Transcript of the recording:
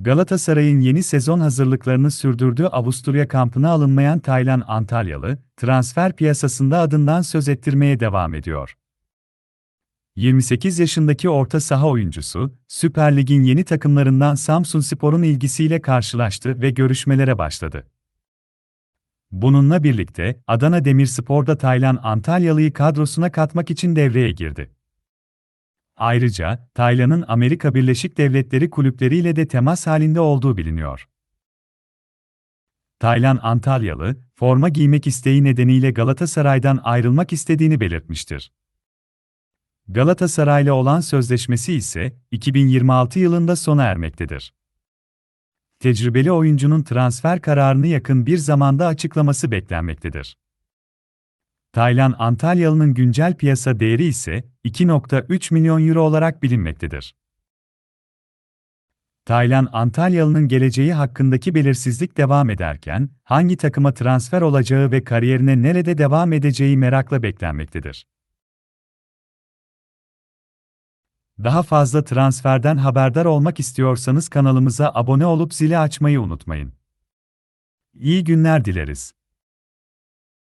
Galatasaray'ın yeni sezon hazırlıklarını sürdürdüğü Avusturya kampına alınmayan Taylan Antalyalı, transfer piyasasında adından söz ettirmeye devam ediyor. 28 yaşındaki orta saha oyuncusu, Süper Lig'in yeni takımlarından Samsunspor'un ilgisiyle karşılaştı ve görüşmelere başladı. Bununla birlikte Adana Demirspor'da Taylan Antalyalı'yı kadrosuna katmak için devreye girdi. Ayrıca, Taylan'ın Amerika Birleşik Devletleri kulüpleriyle de temas halinde olduğu biliniyor. Taylan Antalyalı, forma giymek isteği nedeniyle Galatasaray'dan ayrılmak istediğini belirtmiştir. Galatasaray'la olan sözleşmesi ise 2026 yılında sona ermektedir. Tecrübeli oyuncunun transfer kararını yakın bir zamanda açıklaması beklenmektedir. Taylan Antalyalı'nın güncel piyasa değeri ise 2.3 milyon euro olarak bilinmektedir. Taylan Antalyalı'nın geleceği hakkındaki belirsizlik devam ederken, hangi takıma transfer olacağı ve kariyerine nerede devam edeceği merakla beklenmektedir. Daha fazla transferden haberdar olmak istiyorsanız kanalımıza abone olup zili açmayı unutmayın. İyi günler dileriz.